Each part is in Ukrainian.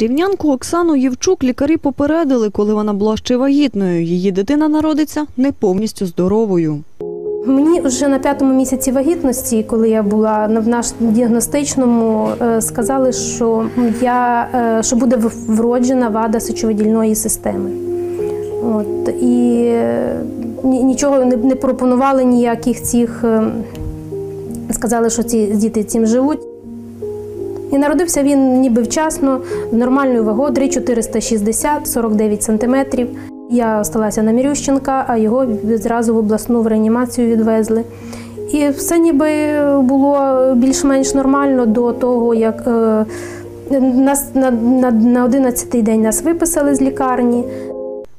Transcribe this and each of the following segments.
Рівнянку Оксану Євчук лікарі попередили, коли вона була ще вагітною. Її дитина народиться не повністю здоровою. Мені вже на п'ятому місяці вагітності, коли я була в наш діагностичному, е, сказали, що я е, що буде вроджена вада сечовидільної системи. От і е, нічого не, пропонували ніяких цих. е, Сказали, що ці діти цим живуть. І народився він ніби вчасно, нормальною вагою 3,460, 49 сантиметрів. Я осталася на Мірющенка, а його відразу в обласну в реанімацію відвезли. І все ніби було більш-менш нормально до того, як е, нас на, на, на 11-й день нас виписали з лікарні.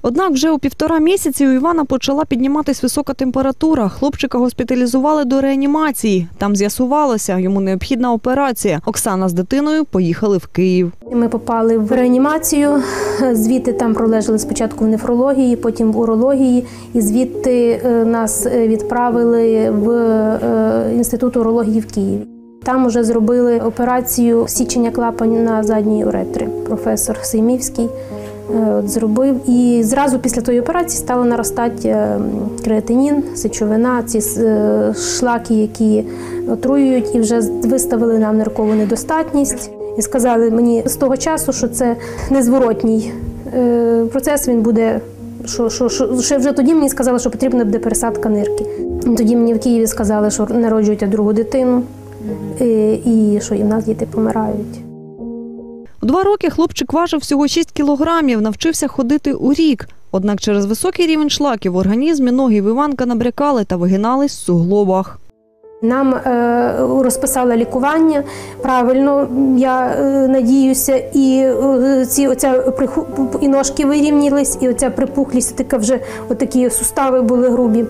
Однак вже у півтора місяці у Івана почала підніматись висока температура. Хлопчика госпіталізували до реанімації. Там з'ясувалося, йому необхідна операція. Оксана з дитиною поїхали в Київ. Ми попали в реанімацію. Звідти там пролежали спочатку в нефрології, потім в урології, і звідти е, нас е, відправили в е, інститут урології в Києві. Там вже зробили операцію січення клапань на задній уретрі. Професор Сеймівський от зробив. І зразу після тої операції стало наростати е, креатинін, сечовина, ці е, шлаки, які отруюють, і вже виставили нам ниркову недостатність. І сказали мені з того часу, що це незворотній е, процес. Він буде. Що, що, що, ще вже тоді мені сказали, що потрібна буде пересадка нирки. Тоді мені в Києві сказали, що народжують другу дитину, е, і що і в нас діти помирають. У два роки хлопчик важив всього 6 кілограмів, навчився ходити у рік. Однак через високий рівень шлаків в організмі ноги в Іванка набрякали та вигинались в суглобах. Нам е, розписали лікування правильно, я е, надіюся, і е, ці оця приху, і ножки вирівнялись, і оця припухлість, така вже отакі сустави були грубі.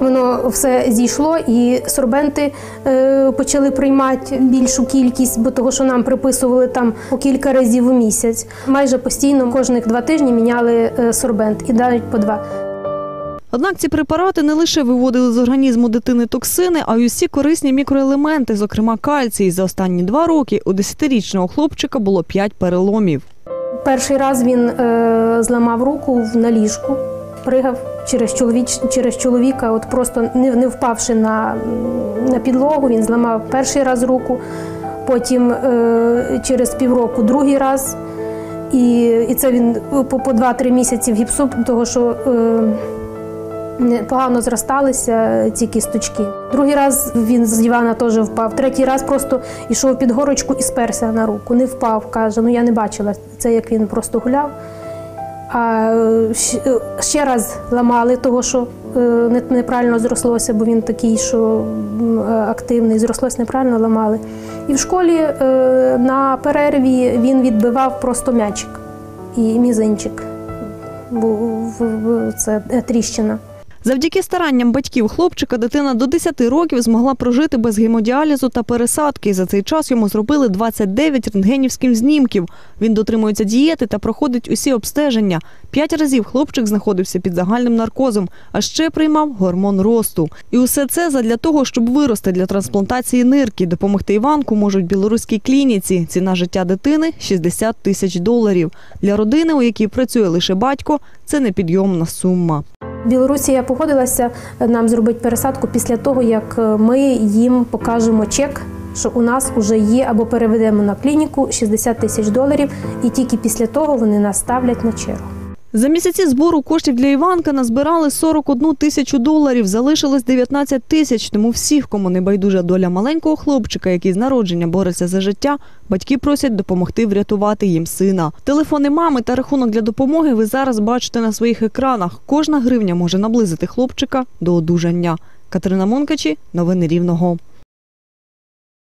Воно все зійшло, і сорбенти е, почали приймати більшу кількість, бо того, що нам приписували там по кілька разів у місяць. Майже постійно кожних два тижні міняли е, сорбент і навіть по два. Однак ці препарати не лише виводили з організму дитини токсини, а й усі корисні мікроелементи, зокрема кальцій. За останні два роки у 10-річного хлопчика було 5 переломів. Перший раз він е, зламав руку на ліжку, пригав через, чоловіч, через чоловіка, от просто не, не впавши на, на підлогу, він зламав перший раз руку, потім е, через півроку другий раз. І, і це він по, по 2-3 місяці в гіпсу, того що е, погано зросталися ці кісточки. Другий раз він з дивана теж впав. Третій раз просто йшов під горочку і сперся на руку. Не впав, каже. Ну я не бачила це, як він просто гуляв. А е, ще раз ламали того, що е, неправильно зрослося, бо він такий, що е, активний, зрослося неправильно ламали. І в школі на перерві він відбивав просто м'ячик і мізинчик. В- це тріщина. Завдяки старанням батьків хлопчика дитина до 10 років змогла прожити без гемодіалізу та пересадки. За цей час йому зробили 29 рентгенівських знімків. Він дотримується дієти та проходить усі обстеження. П'ять разів хлопчик знаходився під загальним наркозом, а ще приймав гормон росту. І усе це задля того, щоб вирости для трансплантації нирки. Допомогти Іванку можуть білоруській клініці. Ціна життя дитини 60 тисяч доларів. Для родини, у якій працює лише батько, це непідйомна сума. В Білорусі я погодилася нам зробити пересадку після того, як е, ми їм покажемо чек, що у нас вже є, або переведемо на клініку 60 тисяч доларів, і тільки після того вони нас ставлять на чергу. За місяці збору коштів для Іванка назбирали 41 тисячу доларів, залишилось 19 тисяч. Тому всіх, кому не байдужа доля маленького хлопчика, який з народження бореться за життя, батьки просять допомогти врятувати їм сина. Телефони мами та рахунок для допомоги ви зараз бачите на своїх екранах. Кожна гривня може наблизити хлопчика до одужання. Катерина Монкачі, новини Рівного.